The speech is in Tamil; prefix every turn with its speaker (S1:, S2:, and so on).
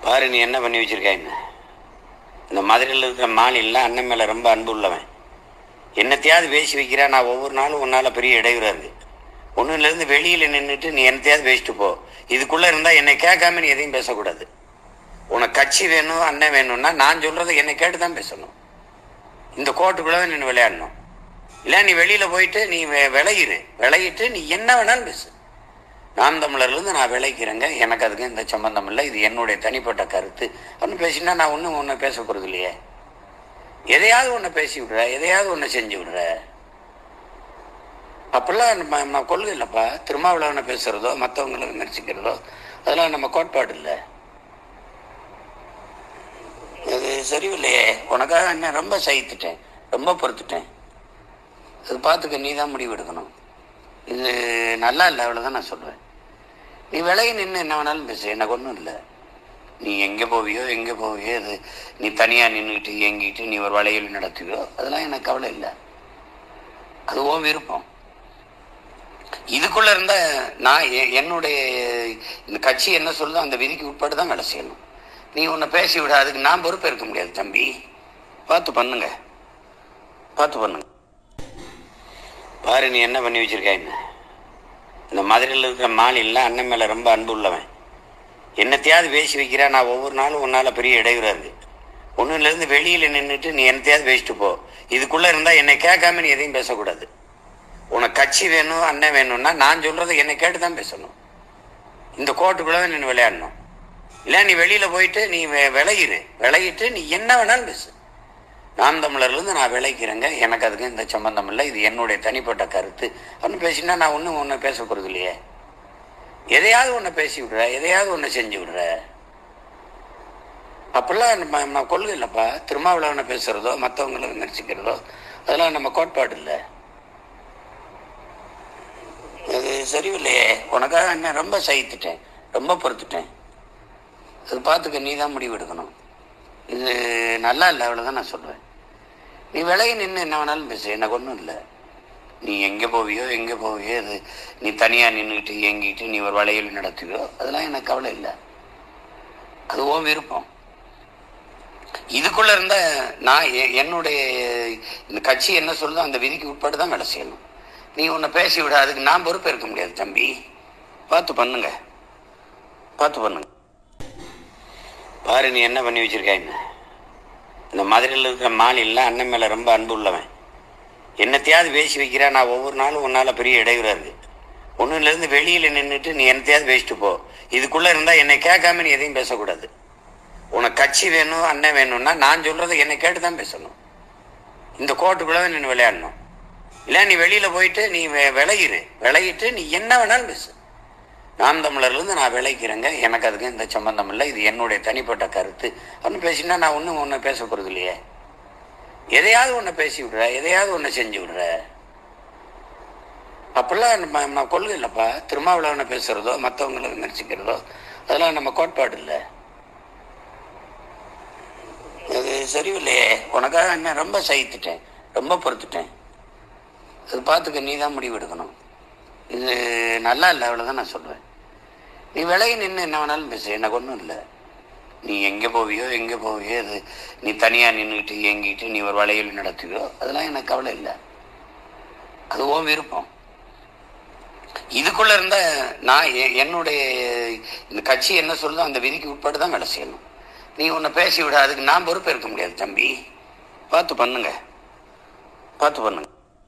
S1: பாரு நீ என்ன பண்ணி வச்சிருக்க என்ன? இந்த மதுரையில் இருக்கிற மாலின்லாம் அண்ணன் மேலே ரொம்ப அன்பு உள்ளவன். என்னத்தையாவது பேசி வைக்கிறா நான் ஒவ்வொரு நாளும் உன்னால் பெரிய இடையூறாக இருக்கு. ஒன்றுலேருந்து வெளியில் நின்றுட்டு நீ என்னத்தையாவது பேசிட்டு போ. இதுக்குள்ளே இருந்தால் என்னை கேட்காம நீ எதையும் பேசக்கூடாது. உனக்கு கட்சி வேணும் அண்ணன் வேணும்னா நான் சொல்கிறத என்னை கேட்டு தான் பேசணும். இந்த கோட்டுக்குள்ளே நின்று விளையாடணும். இல்லை நீ வெளியில் போயிட்டு நீ வெ- விலகிரு. விலகிட்டு நீ என்ன வேணாலும் பேசு. நான் தமிழர்லேருந்து நான் விளைக்கிறேங்க. எனக்கு அதுக்கு எந்த சம்பந்தம் இல்லை. இது என்னுடைய தனிப்பட்ட கருத்து. அப்படின்னு பேசினா நான் ஒன்றும் ஒன்றை பேச இல்லையே. எதையாவது ஒன்றை பேசி விடுற எதையாவது ஒன்றை செஞ்சு விடுற. அப்பெல்லாம் நம்ம நம்ம கொள்கை இல்லைப்பா. திருமாவளவனை பேசுகிறதோ மற்றவங்களை விமர்சிக்கிறதோ அதெல்லாம் நம்ம கோட்பாடு இல்லை. அது சரியில்லையே உனக்காக என்ன ரொம்ப சகித்துட்டேன். ரொம்ப பொறுத்துட்டேன். அது பார்த்துக்க நீ தான் முடிவு எடுக்கணும் இது நல்லா இல்லை அவ்வளோதான் நான் சொல்லுவேன் நீ விலகி நின்று என்ன வேணாலும் பேசு எனக்கு ஒன்றும் இல்லை. நீ எங்கே போவியோ எங்கே போவியோ அது நீ தனியாக நின்றுக்கிட்டு இயங்கிட்டு நீ ஒரு வளையல் நடத்துவியோ அதெல்லாம் எனக்கு கவலை இல்லை. அது விருப்பம். இதுக்குள்ளே இருந்தால் நான் எ- என்னுடைய இந்த கட்சி என்ன சொல்லுதோ அந்த விதிக்கு உட்பட்டு தான் வேலை செய்யணும். நீ உன்னை பேசி விட அதுக்கு நான் பொறுப்பேற்க இருக்க முடியாது தம்பி. பார்த்து பண்ணுங்க. பார்த்து பண்ணுங்க. பாரு நீ என்ன பண்ணி வச்சிருக்க என்ன? இந்த மதுரையில் இருக்கிற மாநில அண்ணன் மேலே ரொம்ப அன்பு உள்ளவன். என்னத்தையாவது பேசி வைக்கிறா நான் ஒவ்வொரு நாளும் உன்னால் பெரிய இடையூறாக இருக்கு. ஒன்றுலேருந்து வெளியில் நின்றுட்டு நீ என்னத்தையாவது பேசிட்டு போ. இதுக்குள்ளே இருந்தால் என்னை கேட்காம நீ எதையும் பேசக்கூடாது. உனக்கு கட்சி வேணும் அண்ணன் வேணும்னா நான் சொல்கிறத என்னை கேட்டு தான் பேசணும். இந்த கோட்டுக்குள்ளே நின்று விளையாடணும். இல்லை நீ வெளியில் போயிட்டு நீ வெ- விலகிரு. விலகிட்டு நீ என்ன வேணாலும் பேசு. நான் தமிழர்லேருந்து நான் விளைக்கிறேங்க. எனக்கு அதுக்கு இந்த சம்பந்தம் இல்லை. இது என்னுடைய தனிப்பட்ட கருத்து. அப்படின்னு பேசினா நான் ஒன்றும் ஒன்று பேச இல்லையே. எதையாவது ஒன்று பேசி விடுற. எதையாவது ஒன்று செஞ்சு விடுற. அப்போல்லாம் நம்ம நம்ம கொள்கை இல்லைப்பா. திருமாவளவனை பேசுகிறதோ மற்றவங்களை விமர்சிக்கிறதோ அதெல்லாம் நம்ம கோட்பாடு இல்லை. அது சரியில்லையே உனக்காக என்ன ரொம்ப சகித்துட்டேன். ரொம்ப பொறுத்துட்டேன். அது பார்த்துக்க நீ தான் முடிவு எடுக்கணும். இது நல்லா இல்லை அவ்வளோதான் நான் சொல்லுவேன் நீ விலகி நின்று என்ன வேணாலும் பேசு எனக்கு ஒன்றும் இல்லை. நீ எங்கே போவியோ எங்கே போவியோ அது நீ தனியாக நின்றுக்கிட்டு இயங்கிட்டு நீ ஒரு வளையல் நடத்துவியோ அதெல்லாம் எனக்கு கவலை இல்லை. அது விருப்பம். இதுக்குள்ளே இருந்தால் நான் எ- என்னுடைய இந்த கட்சி என்ன சொல்லுதோ அந்த விதிக்கு உட்பட்டு தான் வேலை செய்யணும். நீ உன்னை பேசி விட அதுக்கு நான் பொறுப்பேற்க இருக்க முடியாது தம்பி. பார்த்து பண்ணுங்க. பார்த்து பண்ணுங்க. பாரு நீ என்ன பண்ணி வச்சிருக்க இந்த மதுரையில் இருக்கிற மாநில அண்ணன் மேலே ரொம்ப அன்பு உள்ளவன். என்னத்தையாவது பேசி வைக்கிறா நான் ஒவ்வொரு நாளும் உன்னால் பெரிய இடையூறாக இருக்கு. ஒன்றுலேருந்து வெளியில் நின்றுட்டு நீ என்னத்தையாவது பேசிட்டு போ. இதுக்குள்ளே இருந்தால் என்னை கேட்காம நீ எதையும் பேசக்கூடாது. உனக்கு கட்சி வேணும் அண்ணன் வேணும்னா நான் சொல்கிறத என்னை கேட்டு தான் பேசணும். இந்த கோட்டுக்குள்ளே நின்று விளையாடணும். இல்லை நீ வெளியில் போயிட்டு நீ வெ- விலகிரு. விலகிட்டு நீ என்ன வேணாலும் பேசு. நான் தமிழர்லேருந்து நான் விளைக்கிறேங்க. எனக்கு அதுக்கு எந்த சம்பந்தம் இல்லை. இது என்னுடைய தனிப்பட்ட கருத்து. அப்படின்னு பேசினா நான் ஒன்றும் ஒன்று பேச போகிறது இல்லையே. எதையாவது ஒன்று பேசி விடுற. எதையாவது ஒன்று செஞ்சு விடுற. அப்போல்லாம் நம்ம நம்ம கொள்கை இல்லைப்பா. திருமாவளவனை பேசுகிறதோ மற்றவங்களை விமர்சிக்கிறதோ அதெல்லாம் நம்ம கோட்பாடு இல்லை. அது சரியில்லையே. உனக்காக என்ன ரொம்ப சகித்துட்டேன். ரொம்ப பொறுத்துட்டேன். அது பார்த்துக்க நீ தான் முடிவு எடுக்கணும். இது நல்லா இல்லை அவ்வளோதான் நான் சொல்லுவேன் நீ விலகி நின்று என்ன வேணாலும் பேசு. எனக்கு ஒன்றும் இல்லை. நீ எங்கே போவியோ எங்கே போவியோ அது நீ தனியாக நின்றுக்கிட்டு இயங்கிட்டு நீ ஒரு வளையல் நடத்துவியோ அதெல்லாம் எனக்கு கவலை இல்லை. அது விருப்பம். இதுக்குள்ளே இருந்தால் நான் எ- என்னுடைய இந்த கட்சி என்ன சொல்லுதோ அந்த விதிக்கு உட்பட்டு தான் வேலை செய்யணும். நீ உன்னை பேசி விட. அதுக்கு நான் பொறுப்பு இருக்க முடியாது தம்பி. பார்த்து பண்ணுங்க. பார்த்து பண்ணுங்க.